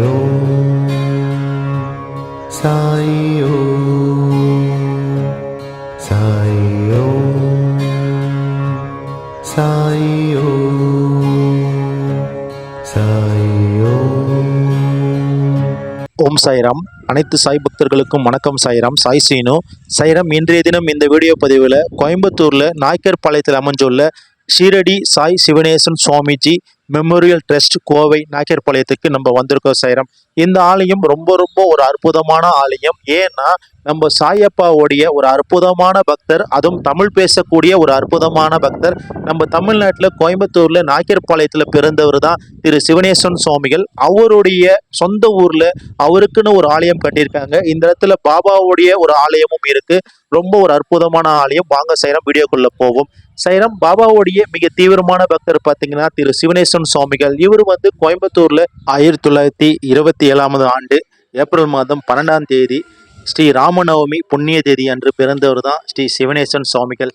ஓம் ஓம் சாய்ராம். அனைத்து சாய் பக்தர்களுக்கும் வணக்கம் சாய்ராம். சாய் சீனு. சாய்ராம் இன்றைய தினம் இந்த வீடியோ பதிவில் கோயம்புத்தூரில் நாய்க்கர் பாளையத்தில் அமைஞ்சுள்ள ஷீரடி சாய் சிவனேசன் சுவாமிஜி மெமோரியல் ட்ரஸ்ட் கோவை நாயக்கர்பாளையத்துக்கு நம்ம வந்திருக்கோம் சைரம் இந்த ஆலயம் ரொம்ப ரொம்ப ஒரு அற்புதமான ஆலயம். ஏன்னா நம்ம சாயப்பாவுடைய ஒரு அற்புதமான பக்தர் அதுவும் தமிழ் பேசக்கூடிய ஒரு அற்புதமான பக்தர். நம்ம தமிழ்நாட்டில் கோயம்புத்தூர்ல நாயக்கர்பாளையத்தில் பிறந்தவர் தான் திரு சிவனேஸ்வரன் சுவாமிகள். அவருடைய சொந்த ஊர்ல அவருக்குன்னு ஒரு ஆலயம் கட்டியிருக்காங்க. இந்த இடத்துல பாபாவுடைய ஒரு ஆலயமும் இருக்கு. ரொம்ப ஒரு அற்புதமான ஆலயம். வாங்க சைரம் வீடியோக்குள்ள போவோம். சைரம் பாபாவுடைய மிக தீவிரமான பக்தர் பார்த்தீங்கன்னா திரு சிவனேஸ்வரன் சுவாமிகள். இவர் வந்து கோயம்புத்தூர்ல ஆயிரத்தி தொள்ளாயிரத்தி இருபத்தி ஏழாவது ஆண்டு ஏப்ரல் மாதம் பன்னெண்டாம் தேதி ஸ்ரீ ராமநவமி புண்ணிய தேதி அன்று பிறந்தவர் தான் ஸ்ரீ சிவனேசன் சுவாமிகள்.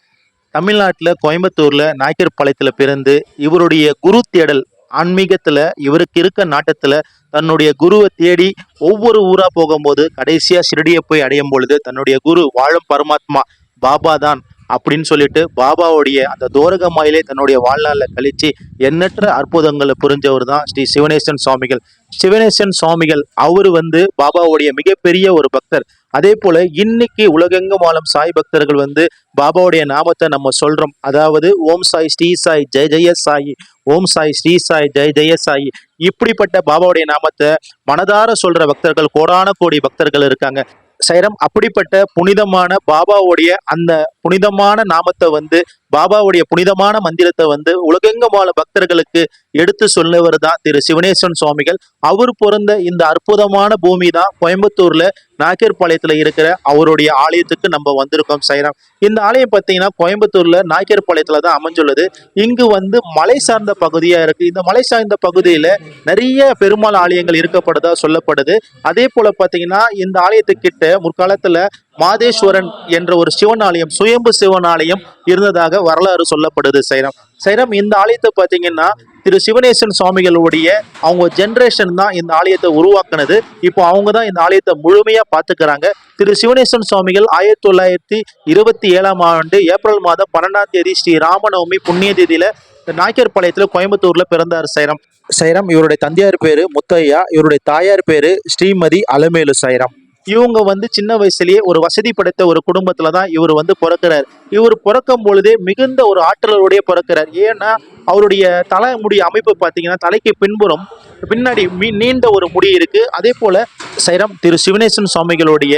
தமிழ்நாட்டில் கோயம்புத்தூர்ல நாயக்கர்பாளையத்தில் பிறந்து இவருடைய குரு தேடல் ஆன்மீகத்துல இவருக்கு இருக்க நாட்டத்துல தன்னுடைய குருவை தேடி ஒவ்வொரு ஊரா போகும்போது கடைசியா ஷிரடியை போய் அடையும் பொழுது தன்னுடைய குரு வாழும் பரமாத்மா பாபா தான் அப்படின்னு சொல்லிட்டு பாபாவுடைய அந்த தோரகமாயிலே தன்னுடைய வாழ்நாளில் கழித்து எண்ணற்ற அற்புதங்களை புரிஞ்சவர் தான் ஸ்ரீ சிவனேசன் சுவாமிகள். சிவனேசன் சுவாமிகள் அவர் வந்து பாபாவுடைய மிகப்பெரிய ஒரு பக்தர். அதே போல இன்னைக்கு உலகெங்கும் வாழும் சாய் பக்தர்கள் வந்து பாபாவுடைய நாமத்தை நம்ம சொல்றோம். அதாவது ஓம் சாய் ஸ்ரீ சாய் ஜெய ஜெய சாயி ஓம் சாய் ஸ்ரீ சாய் ஜெய ஜெய சாயி. இப்படிப்பட்ட பாபாவுடைய நாமத்தை மனதார சொல்ற பக்தர்கள் கோடான கோடி பக்தர்கள் இருக்காங்க. சைரம் அப்படிப்பட்ட புனிதமான பாபாவுடைய அந்த புனிதமான நாமத்தை வந்து பாபாவுடைய புனிதமான மந்திரத்தை வந்து உலகெங்கும் வாழ பக்தர்களுக்கு எடுத்து சொன்னவர் தான் திரு சிவனேஸ்வரன் சுவாமிகள். அவர் பிறந்த இந்த அற்புதமான பூமி தான் கோயம்புத்தூர்ல நாயக்கர்பாளையத்துல இருக்கிற அவருடைய ஆலயத்துக்கு நம்ம வந்திருக்கோம் சைராம். இந்த ஆலயம் பார்த்தீங்கன்னா கோயம்புத்தூர்ல நாயக்கர்பாளையத்துல தான் அமைஞ்சுள்ளது. இங்கு வந்து மலை சார்ந்த பகுதியா இருக்கு. இந்த மலை சார்ந்த பகுதியில நிறைய பெருமாள் ஆலயங்கள் இருக்கப்படுதா சொல்லப்படுது. அதே போல பாத்தீங்கன்னா இந்த ஆலயத்துக்கிட்ட முற்காலத்துல மாதேஸ்வரன் என்ற ஒரு சிவன் ஆலயம் சுயம்பு சிவன் ஆலயம் இருந்ததாக வரலாறு சொல்லப்படுது சைரம். சைரம் இந்த ஆலயத்தை பார்த்தீங்கன்னா திரு சிவனேசன் சுவாமிகளுடைய அவங்க ஜென்ரேஷன் தான் இந்த ஆலயத்தை உருவாக்குனது. இப்போ அவங்க தான் இந்த ஆலயத்தை முழுமையா பார்த்துக்கிறாங்க. திரு சிவனேசன் சுவாமிகள் ஆயிரத்தி தொள்ளாயிரத்தி இருபத்தி ஏழாம் ஆண்டு ஏப்ரல் மாதம் பன்னெண்டாம் தேதி ஸ்ரீ ராமநவமி புண்ணிய தேதியில நாய்க்கர்பாளையத்துல கோயம்புத்தூர்ல பிறந்தார் சைரம். சைரம் இவருடைய தந்தையார் பேரு முத்தையா இவருடைய தாயார் பேரு ஸ்ரீமதி அலமேலு சைரம். இவங்க வந்து சின்ன வயசுலயே ஒரு வசதி படைத்த ஒரு குடும்பத்துல தான் இவர் வந்து பிறக்கிறார். இவர் பிறக்கும் பொழுதே மிகுந்த ஒரு ஆற்றலோடைய பிறக்கிறார். ஏன்னா அவருடைய தலைமுடி அமைப்பு பார்த்தீங்கன்னா தலைக்கு பின்புறம் பின்னாடி மீ நீண்ட ஒரு முடி இருக்கு. அதே போல சைரம் திரு சிவனேசன் சுவாமிகளுடைய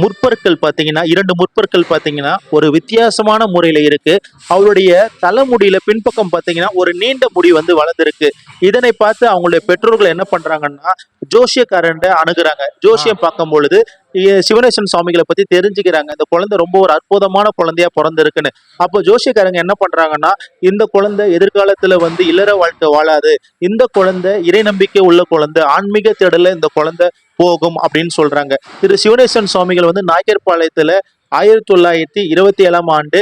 முற்பற்கள் பார்த்தீங்கன்னா இரண்டு முற்பற்கள் பார்த்தீங்கன்னா ஒரு வித்தியாசமான முறையில இருக்கு. அவருடைய தலைமுடியில பின்பக்கம் பார்த்தீங்கன்னா ஒரு நீண்ட முடி வந்து வளர்ந்துருக்கு. இதனை பார்த்து அவங்களுடைய பெற்றோர்கள் என்ன பண்றாங்கன்னா ஜோசியக்காரன்ட்ட அணுகுறாங்க. ஜோசியம் பார்க்கும் பொழுது சிவனேஸ்வரன் சுவாமிகளை பத்தி தெரிஞ்சுக்கிறாங்க. இந்த குழந்தை ரொம்ப ஒரு அற்புதமான குழந்தையா பிறந்திருக்குன்னு. அப்போ ஜோசியக்காரங்க என்ன பண்றாங்கன்னா இந்த குழந்தை எதிர்காலத்துல வந்து இல்லற வாழ்க்கை வாழாது. இந்த குழந்தை இறை நம்பிக்கை உள்ள குழந்தை ஆன்மீக தேடல இந்த குழந்தை போகும் அப்படின்னு சொல்றாங்க. திரு சிவனேசன் சுவாமிகள் வந்து நாயக்கர்பாளையத்துல ஆயிரத்தி தொள்ளாயிரத்தி இருபத்தி ஏழாம் ஆண்டு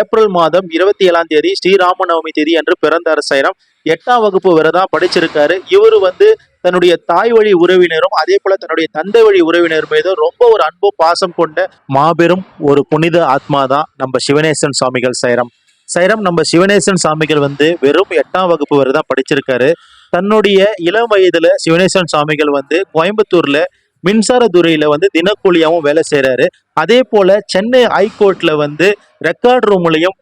ஏப்ரல் மாதம் இருபத்தி ஏழாம் தேதி ஸ்ரீராமநவமி தேதி என்று பிறந்தார் சைரம் எட்டாம் வகுப்பு வரை தான் படிச்சிருக்காரு. இவர் வந்து தன்னுடைய தாய் வழி உறவினரும் அதே போல தன்னுடைய தந்தை வழி உறவினர் மீதும் ரொம்ப ஒரு அன்பு பாசம் கொண்ட மாபெரும் ஒரு புனித ஆத்மா தான் நம்ம சிவனேசன் சுவாமிகள் சைரம். சைரம் நம்ம சிவனேசன் சாமிகள் வந்து வெறும் எட்டாம் வகுப்பு வரை தான் படிச்சிருக்காரு. தன்னுடைய இளம் வயதுல சிவனேசன் சாமிகள் வந்து கோயம்புத்தூர்ல மின்சாரத்துறையில வந்து தினக்கூலியாவும் வேலை செய்யறாரு அதே போல சென்னை ஹைகோர்ட்ல வந்து ரெக்கார்ட் ரூம்லையும்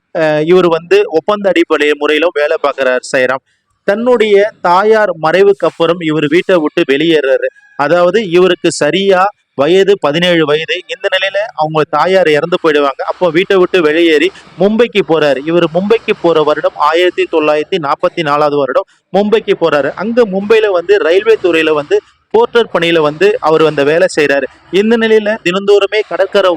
இவர் வந்து ஒப்பந்த அடிப்படை முறையிலும் வேலை பார்க்குறாரு சைராம். தன்னுடைய தாயார் மறைவுக்கு அப்புறம் இவர் வீட்டை விட்டு வெளியேறாரு. அதாவது இவருக்கு சரியா வயது பதினேழு வயது. இந்த நிலையில அவங்க தாயார் இறந்து போயிடுவாங்க. அப்போ வீட்டை விட்டு வெளியேறி மும்பைக்கு போறாரு. இவர் மும்பைக்கு போற வருடம் ஆயிரத்தி தொள்ளாயிரத்தி நாற்பத்தி நாலாவது வருடம் மும்பைக்கு போறாரு. அங்க மும்பையில வந்து ரயில்வே துறையில வந்து போர்ட்டர் பணியில வந்து அவர் அந்த வேலை செய்யறாரு இந்த நிலையில தினந்தோறுமே கடற்கரை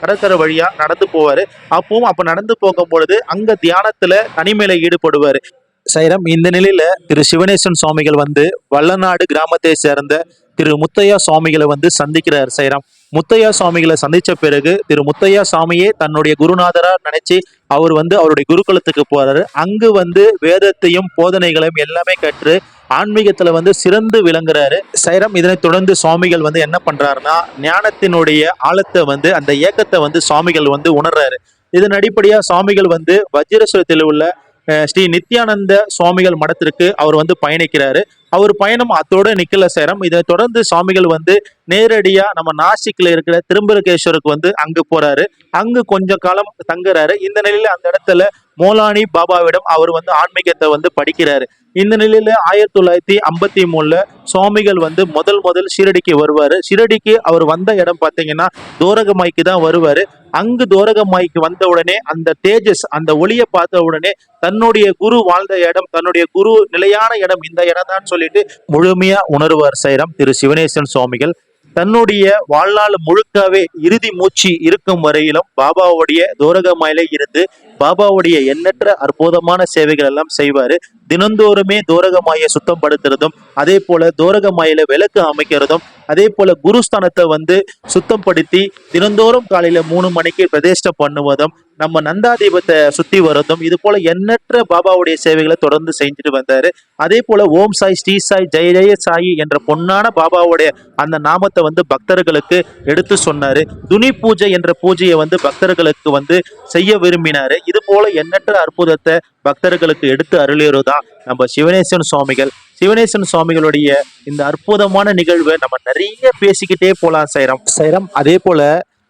கடற்கரை வழியா நடந்து போவாரு. அப்பவும் அப்ப நடந்து போகும் பொழுது அங்க தியானத்துல தனிமையில ஈடுபடுவாரு. சைரம். இந்த நிலையில திரு சிவனேசன் சுவாமிகள் வந்து வல்லநாடு கிராமத்தை சேர்ந்த திரு முத்தையா சுவாமிகளை வந்து சந்திக்கிறார் சைரம். முத்தையா சுவாமிகளை சந்திச்ச பிறகு திரு முத்தையா சுவாமியே தன்னுடைய குருநாதரா நினைச்சு அவர் வந்து அவருடைய குருகுலத்துக்கு போறாரு. அங்கு வந்து வேதத்தையும் போதனைகளையும் எல்லாமே கற்று ஆன்மீகத்துல வந்து சிறந்து விளங்குறாரு. சைரம் இதனை தொடர்ந்து சுவாமிகள் வந்து என்ன பண்றாருன்னா ஞானத்தினுடைய ஆழத்தை வந்து அந்த ஏக்கத்தை வந்து சுவாமிகள் வந்து உணர்றாரு. இதன் அடிப்படையா சுவாமிகள் வந்து வஜ்ரஸ்வரத்தில் உள்ள ஸ்ரீ நித்யானந்த சுவாமிகள் மடத்திற்கு அவர் வந்து பயணிக்கிறாரு. அவர் பயணம் அத்தோட நிக்கல சேரம். இதை தொடர்ந்து சுவாமிகள் வந்து நேரடியா நம்ம நாசிக்ல இருக்கிற திரும்பரகேஸ்வருக்கு வந்து அங்கு போறாரு. அங்கு கொஞ்ச காலம் தங்குறாரு. இந்த நிலையில அந்த இடத்துல மோலானி பாபாவிடம் அவர் வந்து ஆன்மீகத்தை வந்து படிக்கிறாரு. இந்த நிலையில ஆயிரத்தி தொள்ளாயிரத்தி ஐம்பத்தி மூணுல சுவாமிகள் வந்து முதல் முதல் ஷீரடிக்கு வருவாரு. ஷீரடிக்கு அவர் வந்த இடம் பாத்தீங்கன்னா தோரகமாய்க்கு தான் வருவாரு. அங்கு தோரகமாய்க்கு வந்த உடனே அந்த தேஜஸ் அந்த ஒளியை பார்த்த உடனே தன்னுடைய குரு வாழ்ந்த இடம் தன்னுடைய குரு நிலையான இடம் இந்த இடம் தான் சொல்லிட்டு முழுமையா உணர்வார் சைரம் திரு சிவனேசன் சுவாமிகள். தன்னுடைய வாழ்நாள் முழுக்கவே இறுதி மூச்சு இருக்கும் வரையிலும் பாபாவுடைய தோரகமாயில இருந்து பாபாவுடைய எண்ணற்ற அற்புதமான சேவைகள் எல்லாம் செய்வாரு. தினந்தோறுமே தோரகமாயை சுத்தம் படுத்துறதும் அதே போல தோரகமாயில விளக்கு அமைக்கிறதும் அதே போல குருஸ்தானத்தை வந்து சுத்தம் படுத்தி தினந்தோறும் காலையில மூணு மணிக்கு பிரதிஷ்டை பண்ணுவதும் நம்ம நந்தாதீபத்தை சுத்தி வரதும் இது போல எண்ணற்ற பாபாவுடைய சேவைகளை தொடர்ந்து செஞ்சுட்டு வந்தாரு. அதே போல ஓம் சாய் ஸ்ரீ சாய் ஜெய ஜெய சாயி என்ற பொன்னான பாபாவுடைய அந்த நாமத்தை வந்து பக்தர்களுக்கு எடுத்து சொன்னாரு. துணி பூஜை என்ற பூஜையை வந்து பக்தர்களுக்கு வந்து செய்ய விரும்பினாரு. இது போல எண்ணற்ற அற்புதத்தை பக்தர்களுக்கு எடுத்து அருளியதுதான் நம்ம சிவனேசன் சுவாமிகள். சிவனேசன் சுவாமிகளுடைய இந்த அற்புதமான நிகழ்வை நம்ம நிறைய பேசிக்கிட்டே போலாம் சைரம். சைரம் அதே போல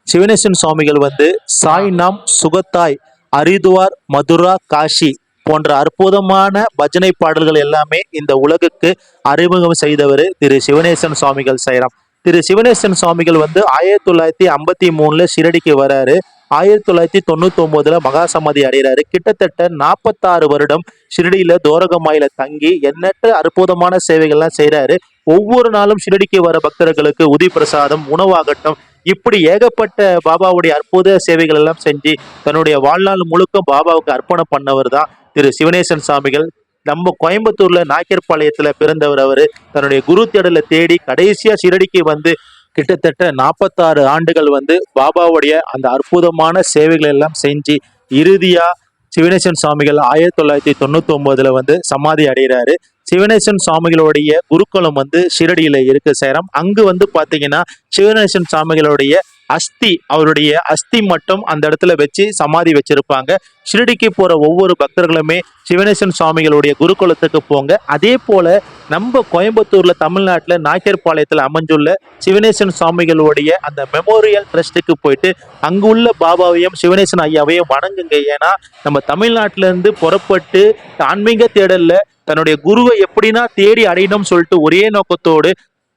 சிவனேசன் சுவாமிகள் வந்து சாய்நாம் சுகத்தாய் அரிதுவார் மதுரா காஷி போன்ற அற்புதமான பஜனை பாடல்கள் எல்லாமே இந்த உலகுக்கு அறிமுகம் செய்தவர் திரு சிவனேசன் சுவாமிகள் சைரம். திரு சிவனேசன் சுவாமிகள் வந்து ஆயிரத்தி தொள்ளாயிரத்தி ஐம்பத்தி மூணுல ஷிரடிக்கு வராரு. ஆயிரத்தி தொள்ளாயிரத்தி தொண்ணூத்தி ஒன்பதுல மகா சமாதி அடைகிறாரு. கிட்டத்தட்ட நாற்பத்தாறு வருடம் ஷிரடியில தோரகமாயில தங்கி எண்ணற்ற அற்புதமான சேவைகள்லாம் செய்கிறாரு ஒவ்வொரு நாளும் ஷிரடிக்கு வர பக்தர்களுக்கு உதி பிரசாதம் உணவாகட்டும் இப்படி ஏகப்பட்ட பாபாவுடைய அற்புத சேவைகள் எல்லாம் செஞ்சு தன்னுடைய வாழ்நாள் முழுக்க பாபாவுக்கு அர்ப்பணம் பண்ணவர் தான் திரு சிவனேசன் சாமிகள். நம்ம கோயம்புத்தூர்ல நாயக்கர்பாளையத்துல பிறந்தவர் அவரு. தன்னுடைய குரு தேடலை தேடி கடைசியா ஷிரடிக்கு வந்து கிட்டத்தட்ட நாற்பத்தாறு ஆண்டுகள் வந்து பாபாவுடைய அந்த அற்புதமான சேவைகள் எல்லாம் செஞ்சு இறுதியா சிவனேசன் சுவாமிகள் ஆயிரத்தி தொள்ளாயிரத்தி தொண்ணூத்தி ஒன்பதுல வந்து சமாதி அடைகிறாரு. சிவனேசன் சுவாமிகளுடைய குருக்குலம் வந்து ஷிரடியில இருக்கு சேரம். அங்கு வந்து பாத்தீங்கன்னா சிவனேசன் சுவாமிகளுடைய அஸ்தி அவருடைய அஸ்தி மட்டும் அந்த இடத்துல வச்சு சமாதி வச்சிருப்பாங்க. ஷிரடிக்கு போற ஒவ்வொரு பக்தர்களுமே சிவனேசன் சுவாமிகளுடைய குருகுலத்துக்கு போங்க. அதே போல நம்ம கோயம்புத்தூர்ல தமிழ்நாட்டுல நாயக்கர்பாளையத்துல அமைஞ்சுள்ள சிவனேசன் சுவாமிகளுடைய அந்த மெமோரியல் ட்ரஸ்ட்டுக்கு போயிட்டு அங்குள்ள பாபாவையும் சிவனேசன் ஐயாவையும் வணங்குங்க. ஏன்னா நம்ம தமிழ்நாட்டுல இருந்து புறப்பட்டு ஆன்மீக தேடல்ல தன்னுடைய குருவை எப்படின்னா தேடி அடையணும்னு சொல்லிட்டு ஒரே நோக்கத்தோடு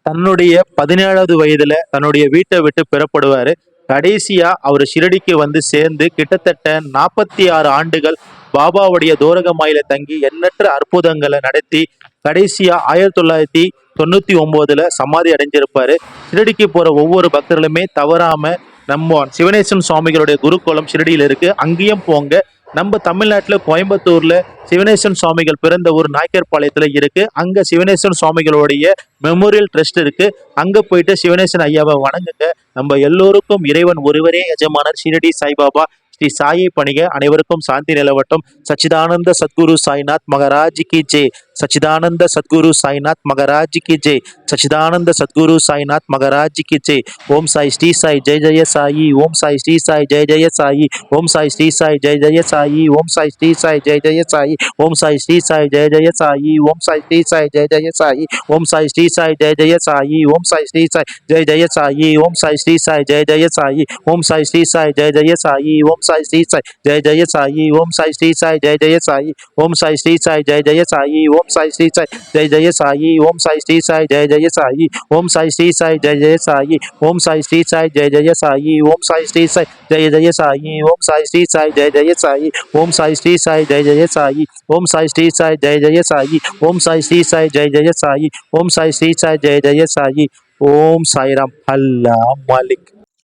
தன்னுடைய பதினேழாவது வயதுல தன்னுடைய வீட்டை விட்டு பெறப்படுவாரு. கடைசியா அவர் ஷிரடிக்கு வந்து சேர்ந்து கிட்டத்தட்ட நாற்பத்தி ஆறு ஆண்டுகள் பாபாவுடைய தோரகமாயில தங்கி எண்ணற்ற அற்புதங்களை நடத்தி கடைசியா ஆயிரத்தி தொள்ளாயிரத்தி தொண்ணூத்தி ஒன்பதுல சமாதி அடைஞ்சிருப்பாரு. ஷிரடிக்கு போற ஒவ்வொரு பக்தர்களுமே தவறாம நம்ம சிவனேசன் சுவாமிகளுடைய குருகுலம் ஷிரடியில் இருக்கு. அங்கேயும் போங்க நம்ம தமிழ்நாட்டுல கோயம்புத்தூர்ல சிவனேஸ்வரன் சுவாமிகள் பிறந்த ஊர் நாயக்கர்பாளையத்துல இருக்கு. அங்க சிவனேஸ்வரன் சுவாமிகளுடைய மெமோரியல் ட்ரஸ்ட் இருக்கு. அங்க போயிட்டு சிவனேஸ்வரன் ஐயாவை வணங்குங்க. நம்ம எல்லோருக்கும் இறைவன் ஒருவரே எஜமானர் ஷிரடி சாய்பாபா ஸ்ரீ சாயை பணிக அனைவருக்கும் சாந்தி நிலவட்டும் சச்சிதானந்த சத்குரு சாய்நாத் மகராஜ் கி ஜெய் சச்சிதானந்த சத்குரு சாய்நாத் மகராஜ் கி ஜெய் சச்சிதானந்த சத்குரு சாய்நாத் மகராஜ் கி ஜெய் ஓம் சாய் ஸ்ரீ சாய் ஜெய ஜெய சாயி ஓம் சாய் ஸ்ரீ சாய் ஜெய ஜெய சாயி ஓம் சாய் ஸ்ரீ சாய் ஜெய ஜெய சாயி ஓம் சாய் ஸ்ரீ சாய் ஜெய ஜெய சாயி ஓம் சாய் ஸ்ரீ சாய் ஜெய ஜெய சாயி ஓம் சாய் ஸ்ரீ சாய் ஜெய ஜெய சாயி ஓம் சாய் ஸ்ரீ சாய் ஜெய ஜெய சாயி ஓம் சாய் ஸ்ரீ சாய் ஜெய ஜெய சாயி ஓம் சாய் ஸ்ரீ சாய் ஜெய ஜெய சாயி ஓம் சாய் ஸ்ரீ சாய் ஜெய ஜெய சாயி ஓம் சாய் ஸ்ரீ சாய் ஜெய ஜெய சாயி ஓம் சாய் ஸ்ரீ சாய் ஜெய ஜெய சாயி ஓம் சாய் ஸ்ரீ சாய் ஜெய ஜெய சாயி ஓம் சாய் ஸ்ரீ சாய் ஜெய ஜெய சாயி ஓம் சாய் ஸ்ரீ சாய் ஜெய ஜெய சாயி ஓம் சாய் ஸ்ரீ சாய் ஜெய ஜெய சாயி ஓம் சாய் ஸ்ரீ சாய் ஜெய ஜெய சாயி ஓம் சாய் ஸ்ரீ சாய் ஜெய ஜெய சாயி ஓம் சாய் ஸ்ரீ சாய் ஜெய ஜெய சாயி ஓம் சாய் ஸ்ரீ சாய் ஜெய ஜெய சாயி ஓம் சாய் ஸ்ரீ சாய் ஜெய ஜெய சாயி ஓம் சாய் ஸ்ரீ சாய் ஜெய ஜெய சாயி ஓம் சாய் ஸ்ரீ சாய் ஜெய ஜெய சாயி ஓம் சாய்ராம் அல்லா மாலிக்